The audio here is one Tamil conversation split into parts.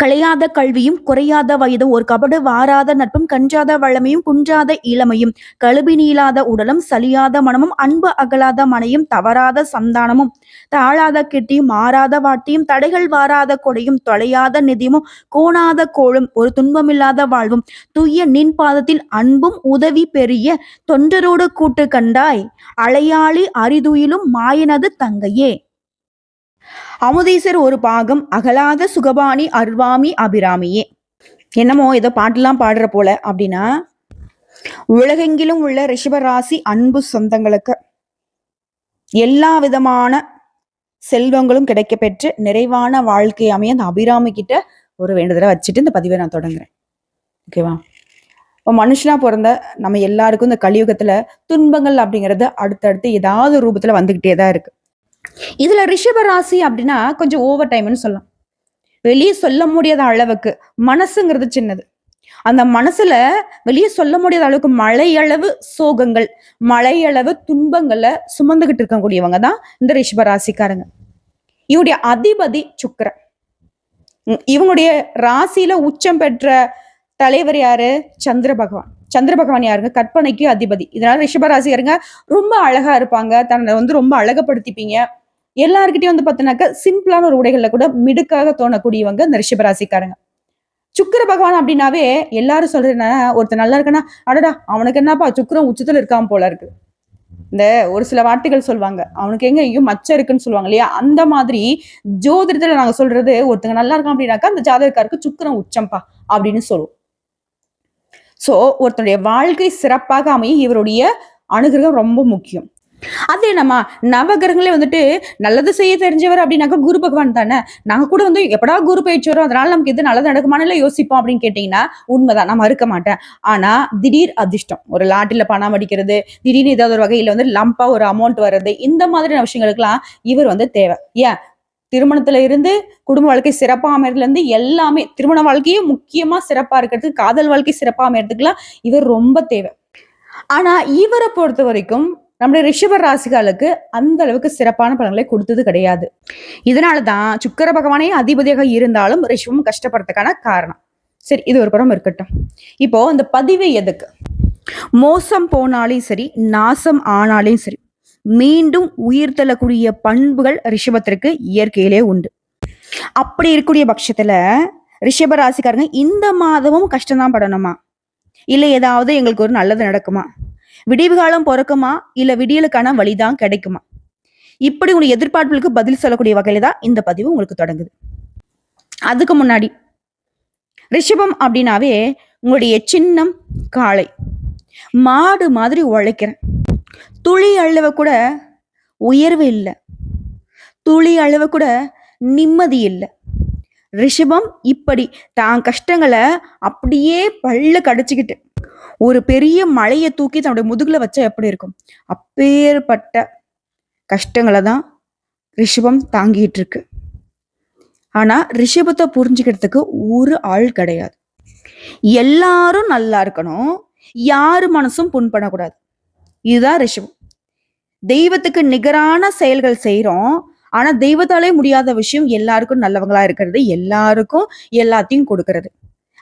களையாத கல்வியும் குறையாத வயதும் ஒரு கபடு வாராத நட்பும் கஞ்சாத வளமையும் குன்றாத இளமையும் கழுவி நீளாத உடலும் சலியாத மனமும் அன்பு அகலாத மனையும் தவறாத சந்தானமும் தாழாத கெட்டியும் மாறாத வாட்டியும் தடைகள் வாராத கொடையும் தொலையாத நிதியமும் கோணாத கோளும் ஒரு துன்பமில்லாத வாழ்வும் தூய நின் பாதத்தில் அன்பும் உதவி பெரிய தொண்டரோடு கூட்டு கண்டாய் அலையாளி அரிதுயிலும் மாயனது தங்கையே. அமுதீசர் ஒரு பாகம் அகலாத சுகபாணி அர்வாமி அபிராமியே. என்னமோ ஏதோ பாட்டெல்லாம் பாடுற போல அப்படின்னா உலகெங்கிலும் உள்ள ரிஷபராசி அன்பு சொந்தங்களுக்கு எல்லா விதமான செல்வங்களும் கிடைக்க பெற்று நிறைவான வாழ்க்கை அமைய அந்த அபிராமி கிட்ட ஒரு வேண்டுதலை வச்சுட்டு இந்த பதிவை நான் தொடங்குறேன். ஓகேவா இப்போ மனுஷனா பிறந்த நம்ம எல்லாருக்கும் இந்த கலியுகத்துல துன்பங்கள் அப்படிங்கிறது அடுத்தடுத்து ஏதாவது ரூபத்துல வந்துகிட்டே தான் இருக்கு. இதுல ரிஷப ராசி அப்படின்னா கொஞ்சம் ஓவர் டைம்னு சொல்லலாம். வெளியே சொல்ல முடியாத அளவுக்கு மனசுங்கிறது சின்னது. அந்த மனசுல வெளியே சொல்ல முடியாத அளவுக்கு மழையளவு சோகங்கள் மழையளவு துன்பங்களை சுமந்துகிட்டு இருக்கக்கூடியவங்க தான் இந்த ரிஷப ராசிக்காரங்க. இவனுடைய அதிபதி சுக்கிரன். இவங்களுடைய ராசியில உச்சம் பெற்ற தலைவர் யாரு? சந்திர பகவான். சந்திர பகவான் யாருங்க? கற்பனைக்கு அதிபதி. இதனால ரிஷபராசிக்காரங்க ரொம்ப அழகா இருப்பாங்க. தன்னை வந்து ரொம்ப அழகுபடுத்திப்பீங்க. எல்லாருக்கிட்டையும் வந்து பார்த்தீங்கன்னாக்கா சிம்பிளான ஒரு உடைகள்ல கூட மிடுக்காக தோணக்கூடியவங்க இந்த ரிஷபராசிக்காரங்க. சுக்கர பகவான் அப்படின்னாவே எல்லாரும் சொல்றது ஒருத்தர் நல்லா இருக்கனா அடடா அவனுக்கு என்னப்பா சுக்கிரம் உச்சத்துல இருக்கான் போல இருக்கு. இந்த ஒரு சில வார்த்தைகள் சொல்லுவாங்க. அவனுக்கு எங்க ஐயோ மச்சம் இருக்குன்னு சொல்லுவாங்க இல்லையா? அந்த மாதிரி ஜோதிடத்துல நாங்க சொல்றது ஒருத்தங்க நல்லா இருக்கான் அப்படின்னாக்கா அந்த ஜாதகக்காருக்கு சுக்கிரம் உச்சம்பா அப்படின்னு சொல்லுவோம். ஸோ ஒருத்தனுடைய வாழ்க்கை சிறப்பாக அமைய இவருடைய அனுகிரகம் ரொம்ப முக்கியம். அது என்னம்மா நவகிரகங்களே வந்துட்டு நல்லது செய்ய தெரிஞ்சவர் அப்படின்னாக்கா குரு பகவான் தானே. நாங்க கூட வந்து எப்படா குரு பயிற்சி வரும் அதனால நமக்கு எது நல்லது நடக்குமான்னு யோசிப்போம் அப்படின்னு கேட்டீங்கன்னா உண்மைதான். நான் மறுக்க மாட்டேன். ஆனா திடீர் அதிர்ஷ்டம். ஒரு லாட்டில பணம் அடிக்கிறது திடீர்னு ஏதாவது ஒரு வகையில வந்து லம்பா ஒரு அமௌண்ட் வர்றது இந்த மாதிரியான விஷயங்களுக்கெல்லாம் இவர் வந்து தேவை. ஏன்? திருமணத்துல இருந்து குடும்ப வாழ்க்கை சிறப்பா அமைறதுல இருந்து எல்லாமே திருமண வாழ்க்கையே முக்கியமா சிறப்பா இருக்கிறதுக்கு காதல் வாழ்க்கை சிறப்பா அமையறதுக்குலாம் இவர் ரொம்ப தேவை. ஆனா இவரை பொறுத்த வரைக்கும் நம்முடைய ரிஷப ராசிகளுக்கு அந்த அளவுக்கு சிறப்பான பலன்களை கொடுத்தது கிடையாது. இதனாலதான் சுக்கர பகவானே அதிபதியாக இருந்தாலும் ரிஷபம் கஷ்டப்படுறதுக்கான காரணம். சரி இது ஒரு புறம் இருக்கட்டும். இப்போ இந்த பதிவு எதுக்கு? மோசம் போனாலும் சரி நாசம் ஆனாலும் சரி மீண்டும் உயிர் தள்ளக்கூடிய பண்புகள் ரிஷபத்திற்கு இயற்கையிலே உண்டு. அப்படி இருக்கக்கூடிய பட்சத்துல ரிஷப ராசிக்காரங்க இந்த மாதமும் கஷ்டம்தான் படணுமா? இல்ல ஏதாவது எங்களுக்கு ஒரு நல்லது நடக்குமா? விடிவு காலம் பிறக்குமா? இல்ல விடியலுக்கான வழிதான் கிடைக்குமா? இப்படி உங்களுடைய எதிர்பார்ப்புகளுக்கு பதில் சொல்லக்கூடிய வகையில தான் இந்த பதிவு உங்களுக்கு தொடங்குது. அதுக்கு முன்னாடி ரிஷபம் அப்படின்னாவே உங்களுடைய சின்னம் காளை மாடு மாதிரி உழைக்கிறேன். துளி அளவு கூட உயர்வு இல்லை. துளி அளவு கூட நிம்மதி இல்லை. ரிஷபம் இப்படி தான் கஷ்டங்களை அப்படியே பல்ல கடிச்சுக்கிட்டு ஒரு பெரிய மலையை தூக்கி தன்னுடைய முதுகுல வச்சா எப்படி இருக்கும்? அப்பேற்பட்ட கஷ்டங்களை தான் ரிஷபம் தாங்கிட்டு இருக்கு. ஆனால் ரிஷபத்தை புரிஞ்சுக்கிறதுக்கு ஒரு ஆள் கிடையாது. எல்லாரும் நல்லா இருக்கணும். யாரு மனசும் புண்படக்கூடாது. இதுதான் ரிஷபம். தெய்வத்துக்கு நிகரான செயல்கள் செய்கிறோம் ஆனா தெய்வத்தாலே முடியாத விஷயம் எல்லாருக்கும் நல்லவங்களா இருக்கிறது எல்லாருக்கும் எல்லாத்தையும் கொடுக்கறது.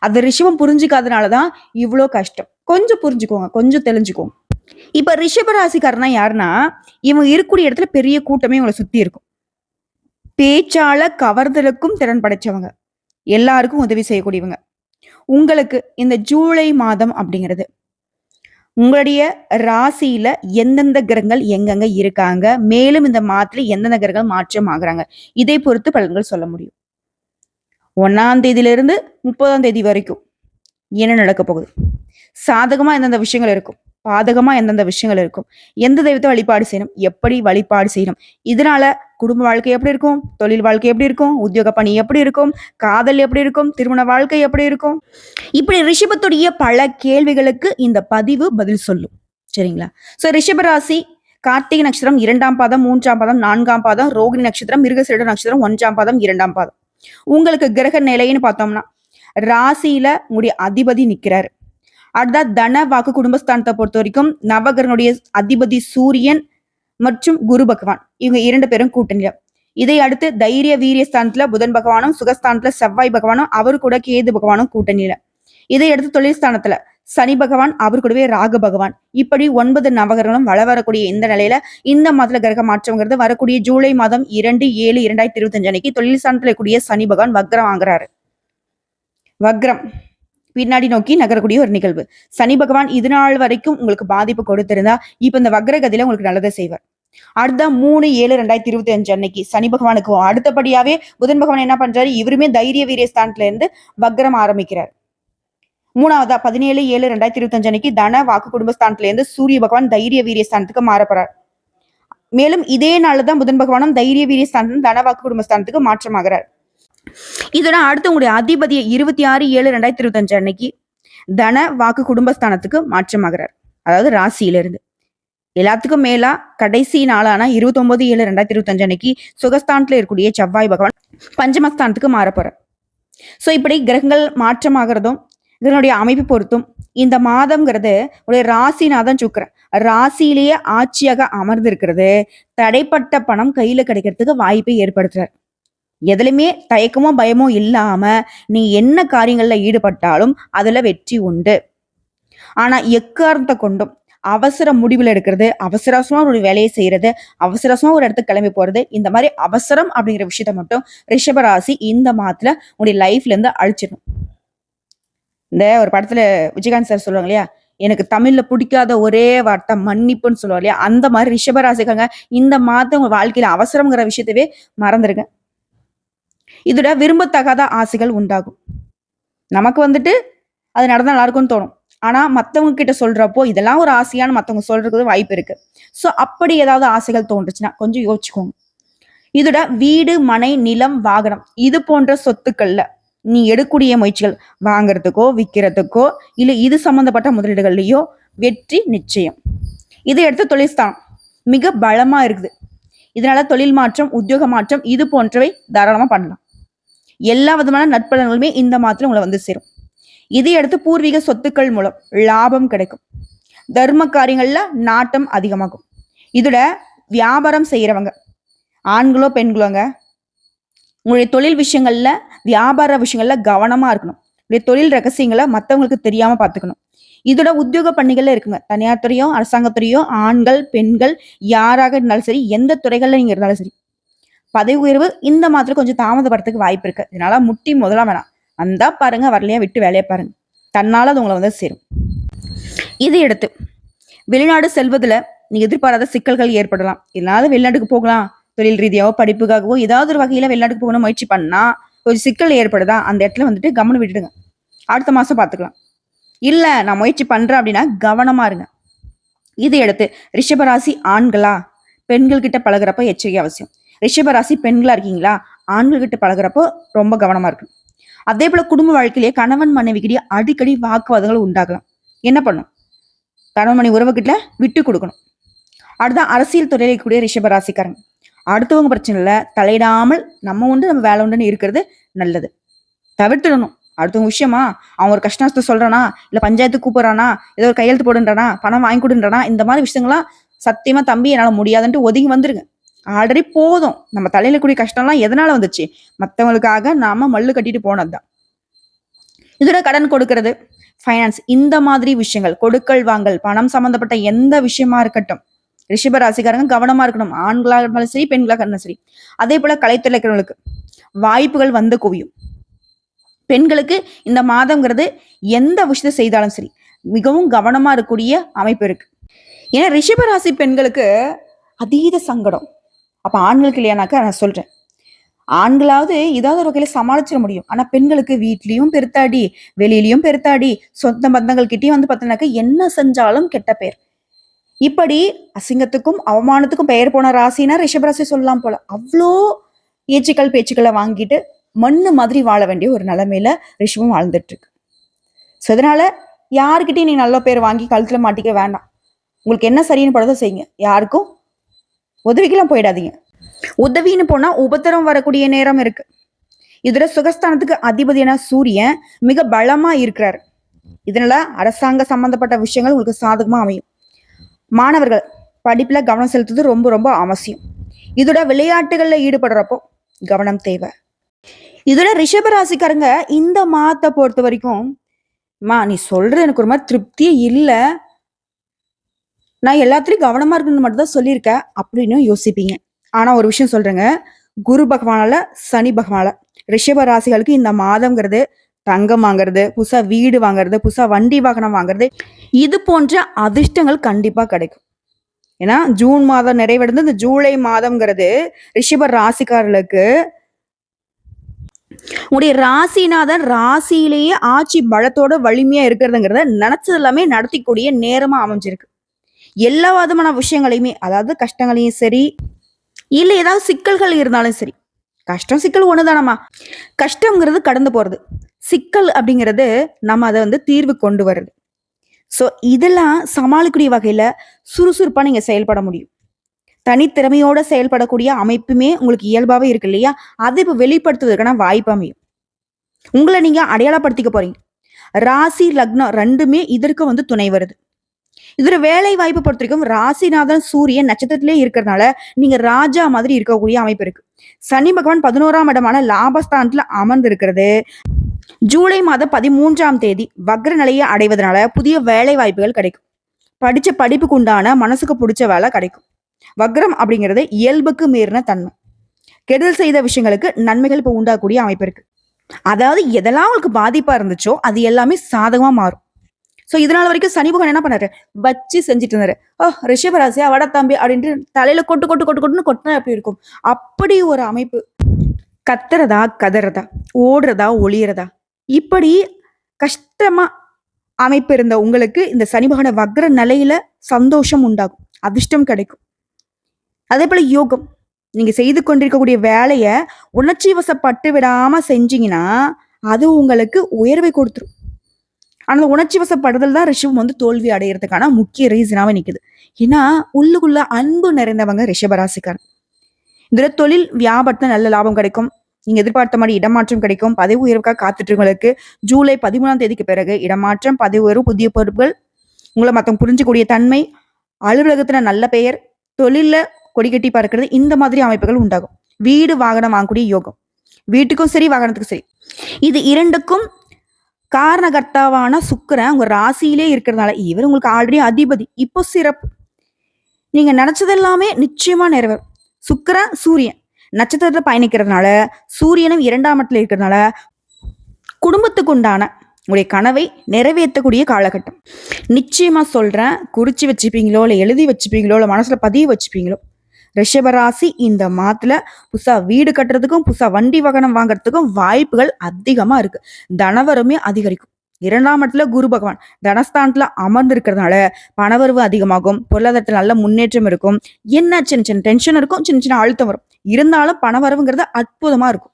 அது ரிஷபம் புரிஞ்சுக்காதனாலதான் இவ்வளோ கஷ்டம். கொஞ்சம் புரிஞ்சுக்கோங்க கொஞ்சம் தெரிஞ்சுக்கோங்க இப்ப ரிஷப ராசிக்காரனா யாருன்னா இவங்க இருக்கக்கூடிய இடத்துல பெரிய கூட்டமே இவங்களை சுத்தி இருக்கும். பேச்சால கவர்தலுக்கும் திறன் படைச்சவங்க. எல்லாருக்கும் உதவி செய்யக்கூடியவங்க. உங்களுக்கு இந்த ஜூலை மாதம் அப்படிங்கிறது உங்களுடைய ராசியில எந்தெந்த கிரகங்கள் எங்கெங்க இருக்காங்க? மேலும் இந்த மாதத்துல எந்தெந்த கிரகங்கள் மாற்றம் ஆகுறாங்க? இதை பொறுத்து பலன்கள் சொல்ல முடியும். ஒன்னாம் தேதியிலிருந்து முப்பதாம் தேதி வரைக்கும் என்ன நடக்க போகுது? சாதகமா எந்தெந்த விஷயங்கள் இருக்கும்? பாதகமா எந்தெந்த விஷயங்கள் இருக்கும்? எந்த தெய்வத்தை வழிபாடு செய்யணும்? எப்படி வழிபாடு செய்யணும்? இதனால குடும்ப வாழ்க்கை எப்படி இருக்கும்? தொழில் வாழ்க்கை எப்படி இருக்கும்? உத்தியோக பணி எப்படி இருக்கும்? காதல் எப்படி இருக்கும்? திருமண வாழ்க்கை எப்படி இருக்கும்? இப்படி ரிஷபத்துடைய பல கேள்விகளுக்கு இந்த பதிவு பதில் சொல்லும். சரிங்களா? சோ ரிஷபராசி கார்த்திகை நட்சத்திரம் இரண்டாம் பாதம் மூன்றாம் பாதம் நான்காம் பாதம் ரோகிணி நட்சத்திரம் மிருகசீட நட்சத்திரம் ஒன்றாம் பாதம் இரண்டாம் பாதம். உங்களுக்கு கிரக நிலைன்னு பார்த்தோம்னா ராசியில உங்களுடைய அதிபதி நிற்கிறாரு அடுத்தா தன வாக்கு குடும்பஸ்தானத்தை பொறுத்த வரைக்கும் நவகரனுடைய அதிபதி சூரியன் மற்றும் குரு பகவான். இவங்க இரண்டு பேரும் கூட்டணியில. இதை அடுத்து தைரிய வீரிய ஸ்தானத்துல புதன் பகவானும் சுகஸ்தானத்துல செவ்வாய் பகவானும் அவர் கூட கேது பகவானும் கூட்டணியில. இதை அடுத்து தொழில் ஸ்தானத்துல சனி பகவான் அவர் கூடவே ராகு பகவான். இப்படி ஒன்பது நவகரங்களும் வள வரக்கூடிய இந்த நிலையில இந்த மாதத்துல கிரக மாற்றம்ங்கிறது வரக்கூடிய ஜூலை மாதம் இரண்டு ஏழு இரண்டாயிரத்தி இருபத்தஞ்சு அன்னைக்கு தொழில் ஸ்தானத்துல கூடிய சனி பகவான் வக்ரம் வாங்குறாரு வக்ரம். பின்னாடி நோக்கி நகரக்கூடிய ஒரு நிகழ்வு. சனி பகவான் இது நாள் வரைக்கும் உங்களுக்கு பாதிப்பு கொடுத்திருந்தா இப்ப இந்த வக்ரகதியில உங்களுக்கு நல்லதை செய்வார். அடுத்த மூணு ஏழு ரெண்டாயிரத்தி இருபத்தி அஞ்சு அன்னைக்கு சனி பகவானுக்கு அடுத்தபடியாவே புதன் பகவான் என்ன பண்றாரு? இவருமே தைரிய வீரிய ஸ்தானத்துல இருந்து வக்ரம் ஆரம்பிக்கிறார். மூணாவதா பதினேழு ஏழு ரெண்டாயிரத்தி இருபத்தி அஞ்சு அன்னைக்கு தன வாக்கு குடும்பஸ்தானத்துல இருந்து சூரிய பகவான் தைரிய வீரிய ஸ்தானத்துக்கு மாறப்படுறார் மேலும் இதே நாள்தான் புதன் பகவானும் தைரிய வீரிய ஸ்தானத்துல தன வாக்கு குடும்பஸ்தானத்துக்கு மாற்றமாகிறார். இதோட அடுத்து உங்களுடைய அதிபதியை இருபத்தி ஆறு ஏழு ரெண்டாயிரத்தி இருபத்தி அஞ்சு அன்னைக்கு தன வாக்கு குடும்பஸ்தானத்துக்கு மாற்றமாகிறார். அதாவது ராசியிலிருந்து. எல்லாத்துக்கும் மேலா கடைசி நாளான இருபத்தி ஒன்பது ஏழு ரெண்டாயிரத்தி இருபத்தஞ்சு அன்னைக்கு சுகஸ்தானத்துல இருக்கக்கூடிய செவ்வாய் பகவான் பஞ்சமஸ்தானத்துக்கு மாறப்போறார். ஸோ இப்படி கிரகங்கள் மாற்றமாகிறதும் இதனுடைய அமைப்பு பொறுத்தும் இந்த மாதம்ங்கிறது உடைய ராசினாதான் சுக்கரன். ராசியிலேயே ஆட்சியாக அமர்ந்து இருக்கிறது தடைப்பட்ட பணம் கையில கிடைக்கிறதுக்கு வாய்ப்பை ஏற்படுத்துறார். எதுலையுமே தயக்கமோ பயமோ இல்லாம நீ என்ன காரியங்கள்ல ஈடுபட்டாலும் அதுல வெற்றி உண்டு. ஆனா எக்காரணத்தை கொண்டும் அவசர முடிவில் எடுக்கிறது அவசர அவசரமா ஒரு வேலையை செய்யறது அவசர அவசரமா ஒரு இடத்துக்கு கிளம்பி போறது இந்த மாதிரி அவசரம் அப்படிங்கிற விஷயத்த மட்டும் ரிஷபராசி இந்த மாதத்துல உடைய லைஃப்ல இருந்து அழிச்சிடும் இந்த ஒரு படத்துல விஜயகாந்த் சார் சொல்லுவாங்க இல்லையா? எனக்கு தமிழ்ல பிடிக்காத ஒரே வார்த்தை மன்னிப்புன்னு சொல்லுவாங்க இல்லையா? அந்த மாதிரி ரிஷபராசிக்காங்க இந்த மாதம் உங்க வாழ்க்கையில அவசரம்ங்கிற விஷயத்தவே மறந்துருங்க. இதோட விரும்பத்தகாத ஆசைகள் உண்டாகும். நமக்கு வந்துட்டு அது நடந்தால் நல்லா இருக்கும்னு தோணும். ஆனா மத்தவங்க கிட்ட சொல்றப்போ இதெல்லாம் ஒரு ஆசையான மத்தவங்க சொல்றதுக்கு வாய்ப்பு இருக்கு. ஸோ அப்படி ஏதாவது ஆசைகள் தோன்றுச்சுன்னா கொஞ்சம் யோசிச்சுக்கோங்க. இதோட வீடு மனை நிலம் வாகனம் இது போன்ற சொத்துக்கள்ல நீ எடுக்கக்கூடிய முயற்சிகள் வாங்குறதுக்கோ விற்கிறதுக்கோ இல்லை இது சம்மந்தப்பட்ட முதலீடுகள்லையோ வெற்றி நிச்சயம். இதை எடுத்து தொழில்ஸ்தானம் மிக பலமா இருக்குது. இதனால தொழில் மாற்றம் உத்தியோக மாற்றம் இது போன்றவை தாராளமா பண்ணலாம். எல்லா விதமான நட்பலன்களுமே இந்த மாதத்துல உங்களை வந்து சேரும். இதை அடுத்து பூர்வீக சொத்துக்கள் மூலம் லாபம் கிடைக்கும். தர்ம காரியங்கள்ல நாட்டம் அதிகமாகும். இதோட வியாபாரம் செய்யறவங்க ஆண்களோ பெண்களோங்க உங்களுடைய தொழில் விஷயங்கள்ல வியாபார விஷயங்கள்ல கவனமா இருக்கணும். உங்களுடைய தொழில் ரகசியங்களை மற்றவங்களுக்கு தெரியாம பார்த்துக்கணும். இதோட உத்தியோக பணிகள்ல இருக்குங்க. தனியார் துறையோ அரசாங்கத்துறையோ ஆண்கள் பெண்கள் யாராக இருந்தாலும் சரி எந்த துறைகள்ல நீங்க இருந்தாலும் சரி பதவி உயர்வு இந்த மாதிரி கொஞ்சம் தாமதப்படுறதுக்கு வாய்ப்பு இருக்கு. இதனால முட்டி முதலாம் வேணாம். வந்தா பாருங்க வரலையா விட்டு வேலையை பாருங்க. தன்னால அது உங்களை வந்து சேரும். இதை எடுத்து வெளிநாடு செல்வதுல நீங்க எதிர்பாராத சிக்கல்கள் ஏற்படலாம். இதனால வெளிநாட்டுக்கு போகலாம்? தொழில் ரீதியாவோ படிப்புக்காகவோ ஏதாவது ஒரு வகையில வெளிநாட்டுக்கு போகணும் முயற்சி பண்ணா ஒரு சிக்கல் ஏற்படுதா? அந்த இடத்துல வந்துட்டு கவனம் விட்டுடுங்க. அடுத்த மாசம் பாத்துக்கலாம் இல்ல நான் முயற்சி பண்றேன் அப்படின்னா கவனமா இருங்க. இதை எடுத்து ரிஷபராசி ஆண்களா? பெண்கள் கிட்ட பழகிறப்ப எச்சரிக்கை அவசியம். ரிஷபராசி பெண்களா இருக்கீங்களா? ஆண்கள்கிட்ட பழகிறப்போ பழகுறப்போ ரொம்ப கவனமா இருக்கு அதே போல குடும்ப வாழ்க்கையிலேயே கணவன் மனைவிக்கிட்டே அடிக்கடி வாக்குவாதங்கள் உண்டாகலாம். என்ன பண்ணும் கணவன் மனைவி உறவுகிட்ட விட்டு கொடுக்கணும். அடுத்த அரசியல் துறையில் இருக்கக்கூடிய ரிஷபராசிக்காரங்க. அடுத்தவங்க பிரச்சனைல தலையிடாமல் நம்ம உண்டு நம்ம வேலை உண்டுன்னு இருக்கிறது நல்லது. தவிர்த்துடணும். அடுத்தவங்க விஷயமா அவன் ஒரு கஷ்டத்தை சொல்றானா இல்லை பஞ்சாயத்து கூப்பிடுறானா ஏதோ ஒரு கையெழுத்து போடுன்றானா பணம் வாங்கி கொடுன்றானா இந்த மாதிரி விஷயங்கள்லாம் சத்தியமா தம்பி என்னால் முடியாதுன்ட்டு ஒதுங்கி வந்துருங்க. ஆல்ரெடி போதும். நம்ம தலையில கூடிய கஷ்டம்லாம் எதனால வந்துச்சு? மற்றவங்களுக்காக நாம மல்லு கட்டிட்டு போனதுதான். இதோட கடன் கொடுக்கறது ஃபைனான்ஸ் இந்த மாதிரி விஷயங்கள் கொடுக்கல் வாங்கல் பணம் சம்பந்தப்பட்ட எந்த விஷயமா இருக்கட்டும். ரிஷப ராசிக்காரங்க கவனமா இருக்கணும். ஆண்களாக இருந்தாலும் சரி பெண்களாக இருந்தாலும் சரி. அதே போல கலைத்துறை இருக்கிறவங்களுக்கு வாய்ப்புகள் வந்து குவியும். பெண்களுக்கு இந்த மாதம்ங்கிறது எந்த விஷயத்தை செய்தாலும் சரி மிகவும் கவனமா இருக்கக்கூடிய அமைப்பு இருக்கு. ஏன்னா ரிஷபராசி பெண்களுக்கு அதீத சங்கடம். அப்போ ஆண்களுக்கு இல்லையானாக்கா நான் சொல்றேன். ஆண்களாவது ஏதாவது ஒரு வகையில சமாளிச்சிட முடியும். ஆனா பெண்களுக்கு வீட்லயும் பெருத்தாடி வெளியிலயும் பெருத்தாடி சொந்த பந்தங்கள் கிட்டயும் வந்து பார்த்தோன்னாக்கா என்ன செஞ்சாலும் கெட்ட பேர் இப்படி அசிங்கத்துக்கும் அவமானத்துக்கும் பெயர் போன ராசினா ரிஷபராசி சொல்லலாம் போல. அவ்வளோ ஏச்சுக்கள் பேச்சுக்களை வாங்கிட்டு மண்ணு மாதிரி வாழ வேண்டிய ஒரு நிலைமையில ரிஷபம் வாழ்ந்துட்டு இருக்கு ஸோ இதனால யாருக்கிட்டையும் நீ நல்ல பேர் வாங்கி கழுத்துல மாட்டிக்க வேண்டாம். உங்களுக்கு என்ன சரின்னு படுறதோ செய்யுங்க. யாருக்கும் உதவிக்கெல்லாம் போயிடாதீங்க. உதவின்னு போனா உபத்திரம் வரக்கூடிய நேரம் இருக்கு. இதுல சுகஸ்தானத்துக்கு அதிபதியான சூரியன் மிக பலமா இருக்கிறார். இதனால அரசாங்க சம்பந்தப்பட்ட விஷயங்கள் உங்களுக்கு சாதகமா அமையும். மாணவர்கள் படிப்புல கவனம் செலுத்துறது ரொம்ப ரொம்ப அவசியம். இதோட விளையாட்டுகள்ல ஈடுபடுறப்போ கவனம் தேவை. இதோட ரிஷபராசிக்காரங்க இந்த மாதத்தை பொறுத்த வரைக்கும் மா நீ சொல்றது எனக்கு ஒரு மாதிரி திருப்தியே இல்லை. நான் எல்லாத்துலேயும் கவனமாக இருக்கணும்னு மட்டும் தான் சொல்லியிருக்கேன் அப்படின்னு யோசிப்பீங்க. ஆனால் ஒரு விஷயம் சொல்கிறேங்க குரு பகவானால சனி பகவானால ரிஷப ராசிகளுக்கு இந்த மாதம்ங்கிறது தங்கம் வாங்குறது புதுசா வீடு வாங்குறது புதுசா வண்டி வாகனம் வாங்குறது இது போன்ற அதிர்ஷ்டங்கள் கண்டிப்பாக கிடைக்கும். ஏன்னா ஜூன் மாதம் நிறைவடைந்து இந்த ஜூலை மாதம்ங்கிறது ரிஷப ராசிக்காரர்களுக்கு உங்களுடைய ராசிநாதன் ராசியிலேயே ஆட்சி பலத்தோட வலிமையா இருக்கிறதுங்கிறத நினைச்சது எல்லாமே நடத்திக்கூடிய நேரமா அமைஞ்சிருக்கு. எல்லா விதமான விஷயங்களையுமே அதாவது கஷ்டங்களையும் சரி இல்லை ஏதாவது சிக்கல்கள் இருந்தாலும் சரி. கஷ்டம் சிக்கல் ஒண்ணுதானம்மா. கஷ்டங்கிறது கடந்து போறது. சிக்கல் அப்படிங்கிறது நம்ம அதை வந்து தீர்வு கொண்டு வர்றது. ஸோ இதெல்லாம் சமாளிக்கக்கூடிய வகையில சுறுசுறுப்பா நீங்க செயல்பட முடியும். தனித்திறமையோட செயல்படக்கூடிய அமைப்புமே உங்களுக்கு இயல்பாவே இருக்கு இல்லையா? அதை இப்போ வெளிப்படுத்துவதற்கான வாய்ப்பு அமையும். உங்களை நீங்க அடையாளப்படுத்திக்க போறீங்க. ராசி லக்னம் ரெண்டுமே இதற்கு வந்து துணை வருது. இதுல வேலை வாய்ப்பு பொறுத்த வரைக்கும் ராசிநாதன் சூரியன் நட்சத்திரத்திலே இருக்கிறதுனால நீங்க ராஜா மாதிரி இருக்கக்கூடிய அமைப்பு இருக்கு. சனி பகவான் பதினோராம் இடமான லாபஸ்தானத்துல அமர்ந்து இருக்கிறது ஜூலை மாதம் பதிமூன்றாம் தேதி வக்ர நிலையை அடைவதனால புதிய வேலை வாய்ப்புகள் கிடைக்கும். படிச்ச படிப்புக்கு உண்டான மனசுக்கு பிடிச்ச வேலை கிடைக்கும். வக்ரம் அப்படிங்கிறது இயல்புக்கு மீறின தன்மை. கெடுதல் செய்த விஷயங்களுக்கு நன்மைகள் இப்போ உண்டாகக்கூடிய அமைப்பு இருக்கு. அதாவது எதெல்லாம் உங்களுக்கு பாதிப்பா இருந்துச்சோ அது எல்லாமே சாதகமா மாறும். ஸோ இதனால வரைக்கும் சனி பகவான் என்ன பண்ணாரு? வச்சு செஞ்சுட்டு இருந்தாரு ஓ ரிஷபராசியா வட தம்பி அப்படின்ட்டு தலையில கொட்டு கொட்டு கொட்டு கொட்டுன்னு கொட்டினா எப்படி இருக்கும்? அப்படி ஒரு அமைப்பு. கத்துறதா கதறதா ஓடுறதா ஒளியறதா? இப்படி கஷ்டமா அமைப்பு இருந்த உங்களுக்கு இந்த சனி பகவான வக்ர நிலையில சந்தோஷம் உண்டாகும். அதிர்ஷ்டம் கிடைக்கும். அதே போல யோகம். நீங்க செய்து கொண்டிருக்கக்கூடிய வேலையை உணர்ச்சி வசப்பட்டு விடாம செஞ்சீங்கன்னா அது உங்களுக்கு உயர்வை கொடுத்துரும். ஆனால் உணர்ச்சி வசப்படுதல் தான் ரிஷபம் வந்து தோல்வி அடையிறதுக்கான முக்கிய ரீசனாவே நிற்குது ஏன்னா உள்ளுக்குள்ள அன்பு நிறைந்தவங்க ரிஷபராசிக்கார் இதில் தொழில் வியாபாரத்துல நல்ல லாபம் கிடைக்கும். நீங்க எதிர்பார்த்த மாதிரி இடமாற்றம் கிடைக்கும். பதவி உயர்வுக்காக காத்துட்டு ஜூலை பதிமூணாம் தேதிக்கு பிறகு இடமாற்றம் பதவி உயர்வு புதிய பொறுப்புகள் உங்களை மற்றவங்க புரிஞ்சக்கூடிய தன்மை அலுவலகத்துல நல்ல பெயர் தொழில கொடி கட்டி பார்க்கிறது இந்த மாதிரி அமைப்புகள் உண்டாகும். வீடு வாகனம் வாங்கக்கூடிய யோகம். வீட்டுக்கும் சரி வாகனத்துக்கும் சரி. இது இரண்டுக்கும் காரணகர்த்தாவான சுக்கரன் உங்க ராசியிலே இருக்கிறதுனால இவர் உங்களுக்கு ஆல்ரெடி அதிபதி. இப்போ சிறப்பு. நீங்க நினைச்சதெல்லாமே நிச்சயமா நிறைவேறும். சுக்கரன் சூரியன். நட்சத்திரத்தை பயணிக்கிறதுனால சூரியனும் இரண்டாம் இடத்துல இருக்கிறதுனால குடும்பத்துக்கு உண்டான உங்களுடைய கனவை நிறைவேற்றக்கூடிய காலகட்டம். நிச்சயமா சொல்றேன் குறிச்சு வச்சுப்பீங்களோ இல்லை எழுதி வச்சுப்பீங்களோ இல்லை மனசுல பதிய வச்சுப்பீங்களோ ரிஷபராசி இந்த மாதத்துல புதுசா வீடு கட்டுறதுக்கும் புதுசா வண்டி வாகனம் வாங்குறதுக்கும் வாய்ப்புகள் அதிகமா இருக்கு. தனவரமே அதிகரிக்கும். இரண்டாம் இடத்துல குரு பகவான். தனஸ்தானத்துல அமர்ந்திருக்கிறதுனால பணவரவு அதிகமாகும். பொருளாதாரத்தில் நல்ல முன்னேற்றம் இருக்கும். என்ன சின்ன சின்ன டென்ஷன் இருக்கும் சின்ன சின்ன அழுத்தம் வரும். இருந்தாலும் பணவரவுங்கிறது அற்புதமா இருக்கும்.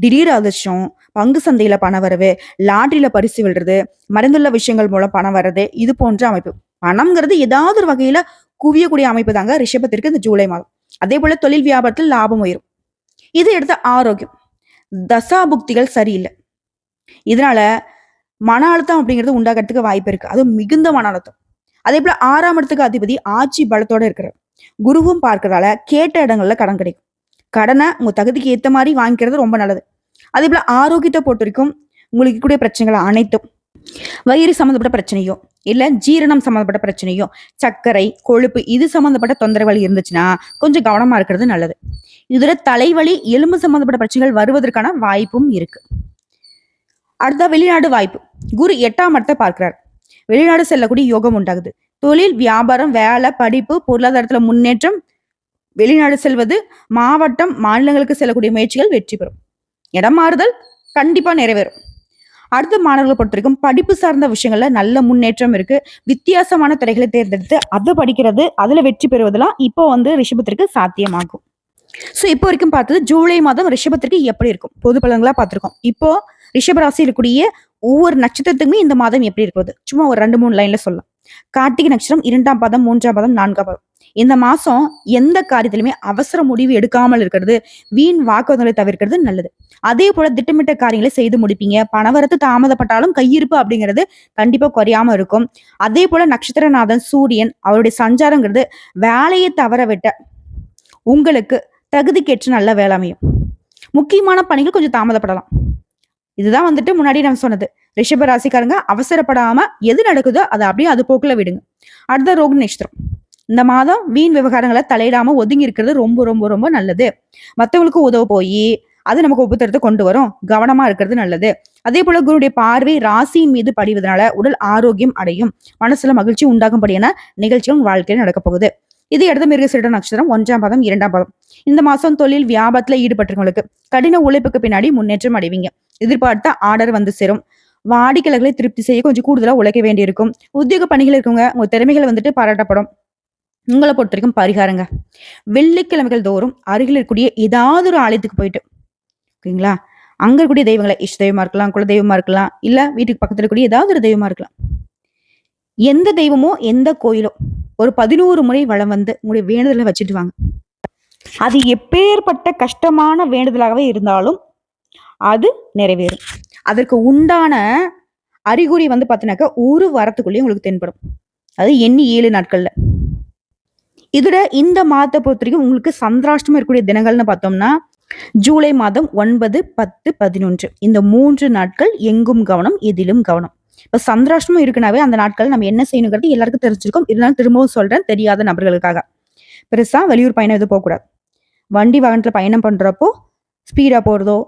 திடீர் அதிர்ஷ்டம் பங்கு சந்தையில பணவரவு லாட்ரியில பரிசு விழுறது மருந்துள்ள விஷயங்கள் மூலம் பணம் வர்றது இது போன்ற அமைப்பு. பணம்ங்கிறது ஏதாவது ஒரு வகையில குவியக்கூடிய அமைப்பு தாங்க ரிஷபத்திற்கு இந்த ஜூலை மாதம். அதே போல தொழில் வியாபாரத்தில் லாபம் உயரும். இது எடுத்த ஆரோக்கியம். தசாபுக்திகள் சரியில்லை. இதனால மன அழுத்தம் அப்படிங்கிறது உண்டாகிறதுக்கு வாய்ப்பு இருக்கு. அதுவும் மிகுந்த மன அழுத்தம். அதே போல ஆறாம் இடத்துக்கு அதிபதி ஆட்சி பலத்தோட இருக்கிறார். குருவும் பார்க்கறதால கேட்ட இடங்கள்ல கடன் கிடைக்கும். கடனை உங்க தகுதிக்கு ஏற்ற மாதிரி வாங்கிக்கிறது ரொம்ப நல்லது. அதே போல ஆரோக்கியத்தை பொறுத்த வரைக்கும் உங்களுக்கு கூடிய பிரச்சனைகள் அனைத்தும் வயிறு சம்மந்தப்பட்ட பிரச்சனையோ இல்ல ஜீரணம் சம்மந்தப்பட்ட பிரச்சனையோ சர்க்கரை கொழுப்பு இது சம்மந்தப்பட்ட தொந்தரவுகள் இருந்துச்சுன்னா கொஞ்சம் கவனமா இருக்கிறது நல்லது. இதுல தலைவலி எலும்பு சம்மந்தப்பட்ட பிரச்சனைகள் வருவதற்கான வாய்ப்பும் இருக்கு. அடுத்த வெளிநாடு வாய்ப்பு. குரு எட்டாம் இடத்தை பார்க்கிறார். வெளிநாடு செல்லக்கூடிய யோகம் உண்டாகுது. தொழில் வியாபாரம் வேலை படிப்பு பொருளாதாரத்துல முன்னேற்றம் வெளிநாடு செல்வது மாவட்டம் மாநிலங்களுக்கு செல்லக்கூடிய முயற்சிகள் வெற்றி பெறும். இடம் மாறுதல் கண்டிப்பா நிறைவேறும். அடுத்த மாணவர்களை பொறுத்த வரைக்கும் படிப்பு சார்ந்த விஷயங்கள்ல நல்ல முன்னேற்றம் இருக்கு. வித்தியாசமான துறைகளை தேர்ந்தெடுத்து அதை படிக்கிறது அதுல வெற்றி பெறுவதெல்லாம் இப்போ வந்து ரிஷபத்திற்கு சாத்தியமாகும். ஸோ இப்போ வரைக்கும் பார்த்தது ஜூலை மாதம் ரிஷபத்திற்கு எப்படி இருக்கும்? பொது பலன்களா பார்த்திருக்கோம். இப்போ ரிஷபராசி இருக்கக்கூடிய ஒவ்வொரு நட்சத்திரத்துக்குமே இந்த மாதம் எப்படி இருக்கிறது? சும்மா ஒரு ரெண்டு மூணு லைன்ல சொல்லலாம். கார்த்திகை நட்சத்திரம் இரண்டாம் பாதம் மூன்றாம் பாதம் நான்காம் பாதம். இந்த மாசம் எந்த காரியத்திலுமே அவசர முடிவு எடுக்காமல் இருக்கிறது வீண் வாக்குவதங்களை தவிர்க்கிறது நல்லது. அதே போல திட்டமிட்ட காரியங்களை செய்து முடிப்பீங்க. பணவரத்து தாமதப்பட்டாலும் கையிருப்பு அப்படிங்கிறது கண்டிப்பா குறையாம இருக்கும். அதே போல நட்சத்திரநாதன் சூரியன் அவருடைய சஞ்சாரங்கிறது வேலையை தவற விட்ட உங்களுக்கு தகுதிக்கேற்ற நல்ல வேளாமையும் முக்கியமான பணிகள் கொஞ்சம் தாமதப்படலாம். இதுதான் வந்துட்டு முன்னாடி நான் சொன்னது. ரிஷப ராசிக்காரங்க அவசரப்படாம எது நடக்குதோ அதை அப்படியே அது போக்குல விடுங்க. அடுத்த ரோக நட்சத்திரம். இந்த மாதம் வீண் விவகாரங்களை தலையிடாம ஒதுங்கி இருக்கிறது ரொம்ப ரொம்ப ரொம்ப நல்லது. மற்றவங்களுக்கு உதவ போய் அது நமக்கு உபத்திரத்தை கொண்டு வரும். கவனமா இருக்கிறது நல்லது. அதே போல குருடைய பார்வை ராசியின் மீது படிவதனால உடல் ஆரோக்கியம் அடையும். மனசுல மகிழ்ச்சி உண்டாகும்படியான நிகழ்ச்சிகள் வாழ்க்கையில் நடக்க போகுது. இது இடது மிருகசீட நட்சத்திரம் ஒன்றாம் பாதம் இரண்டாம் பாதம். இந்த மாசம் தொழில் வியாபாரத்துல ஈடுபட்டிருக்கவங்களுக்கு கடின உழைப்புக்கு பின்னாடி முன்னேற்றம் அடைவீங்க. எதிர்பார்த்த ஆர்டர் வந்து சேரும். வாடிக்கையாளர்களை திருப்தி செய்ய கொஞ்சம் கூடுதலா உழைக்க வேண்டியிருக்கும். உத்தியோக பணிகள் இருக்கவங்க உங்க திறமைகள் வந்துட்டு பாராட்டப்படும். உங்களை பொறுத்த வரைக்கும் பரிகாரங்க. வெள்ளிக்கிழமைகள் தோறும் அருகில் இருக்கக்கூடிய ஏதாவது ஒரு ஆலயத்துக்கு போயிட்டு ஓகேங்களா? அங்க இருக்கக்கூடிய தெய்வங்களை இஷ்ட தெய்வமா இருக்கலாம் குல தெய்வமா இருக்கலாம் இல்ல வீட்டுக்கு பக்கத்துல இருக்கக்கூடிய ஏதாவது ஒரு தெய்வமா இருக்கலாம். எந்த தெய்வமோ எந்த கோயிலோ ஒரு பதினோரு முறை வளம் வந்து உங்களுடைய வேண்டுதலை வச்சுட்டு வாங்க. அது எப்பேற்பட்ட கஷ்டமான வேண்டுதலாகவே இருந்தாலும் அது நிறைவேறும். அதற்கு உண்டான அறிகுறி வந்து பார்த்தீங்கன்னாக்கா ஒரு வாரத்துக்குள்ளேயே உங்களுக்கு தென்படும். அது எண்ணி ஏழு நாட்கள்ல. இதோட இந்த மாதத்தை பொறுத்த வரைக்கும் உங்களுக்கு சந்திராஷ்டமம் இருக்கக்கூடிய தினங்கள்னு பார்த்தோம்னா ஜூலை மாதம் ஒன்பது பத்து பதினொன்று. இந்த மூன்று நாட்கள் எங்கும் கவனம் எதிலும் கவனம். இப்போ சந்திராஷ்டமம் இருக்குனாவே அந்த நாட்கள் நம்ம என்ன செய்யணுங்கிறது எல்லாருக்கும் தெரிஞ்சிருக்கோம். இருந்தாலும் திரும்பவும் சொல்றேன் தெரியாத நபர்களுக்காக. பெருசா வெளியூர் பயணம் எதுவும் போகக்கூடாது. வண்டி வாகனத்துல பயணம் பண்றப்போ ஸ்பீடா போறதோ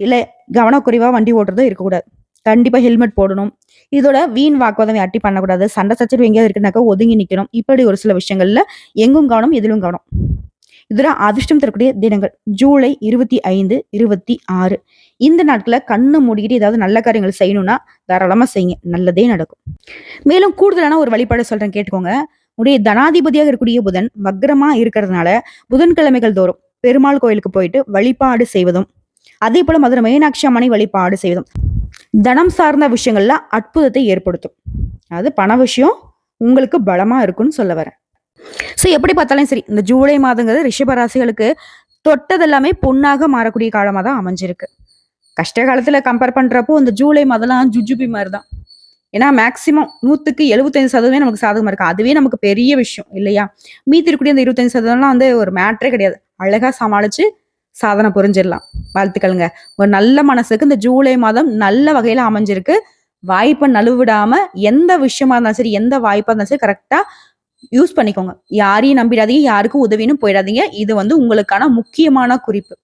இல்லை கவனக்குறைவா வண்டி ஓட்டுறதோ இருக்கக்கூடாது. கண்டிப்பா ஹெல்மெட் போடணும். இதோட வீண் வாக்குவாதம் யார்ட்டி பண்ணக்கூடாது. சண்டை சச்சரவு எங்கேயாவது இருக்குனாக்கா ஒதுங்கி நிக்கணும். இப்படி ஒரு சில விஷயங்கள்ல எங்கும் கவனம் எதிலும் கவனம். இதுல அதிர்ஷ்டம் தரக்கூடிய தினங்கள். ஜூலை இருபத்தி ஐந்து இருபத்தி ஆறு. இந்த நாட்களை கண்ணு மூடிக்கிட்டு ஏதாவது நல்ல காரியங்கள் செய்யணும்னா தாராளமா செய்யுங்க. நல்லதே நடக்கும். மேலும் கூடுதலான ஒரு வழிபாடு சொல்றேன் கேட்டுக்கோங்க. உடைய தனாதிபதியாக இருக்கக்கூடிய புதன் வக்ரமா இருக்கிறதுனால புதன்கிழமைகள் தோறும் பெருமாள் கோயிலுக்கு போயிட்டு வழிபாடு செய்வதும் அதே போல மதுரை மீனாட்சி அம்மனை வழிபாடு செய்வதும். தனம் சார்ந்த விஷயங்கள்ல அற்புதத்தை ஏற்படுத்தும். அது பண விஷயம் உங்களுக்கு பலமா இருக்கும்னு சொல்ல வரேன். ஸோ எப்படி பார்த்தாலும் சரி இந்த ஜூலை மாதங்கிறது ரிஷபராசிகளுக்கு தொட்டதெல்லாமே பொண்ணாக மாறக்கூடிய காலமாக தான் அமைஞ்சிருக்கு. கஷ்ட காலத்தில் கம்பேர் பண்ணுறப்போ இந்த ஜூலை மாதம்லாம் ஜுஜுபி மாதிரி தான் ஏன்னா மேக்சிமம் நூற்றுக்கு எழுபத்தஞ்சு சதவீதமே நமக்கு சாதகமாக இருக்கும் அதுவே நமக்கு பெரிய விஷயம் இல்லையா? மீதி இருக்கக்கூடிய அந்த இருபத்தஞ்சு சதவீதம்லாம் வந்து ஒரு மேட்ரே கிடையாது. அழகாக சமாளித்து சாதனை புரிஞ்சிடலாம். வாழ்த்துக்கள்ங்க. ஒரு நல்ல மனசுக்கு இந்த ஜூலை மாதம் நல்ல வகையில அமைஞ்சிருக்கு. வாய்ப்பை நழுவிடாம எந்த விஷயமா இருந்தாலும் சரி எந்த வாய்ப்பா இருந்தாலும் சரி கரெக்டா யூஸ் பண்ணிக்கோங்க. யாரையும் நம்பிடாதீங்க யாருக்கும் உதவின்னு போயிடாதீங்க. இது வந்து உங்களுக்கான முக்கியமான குறிப்பு.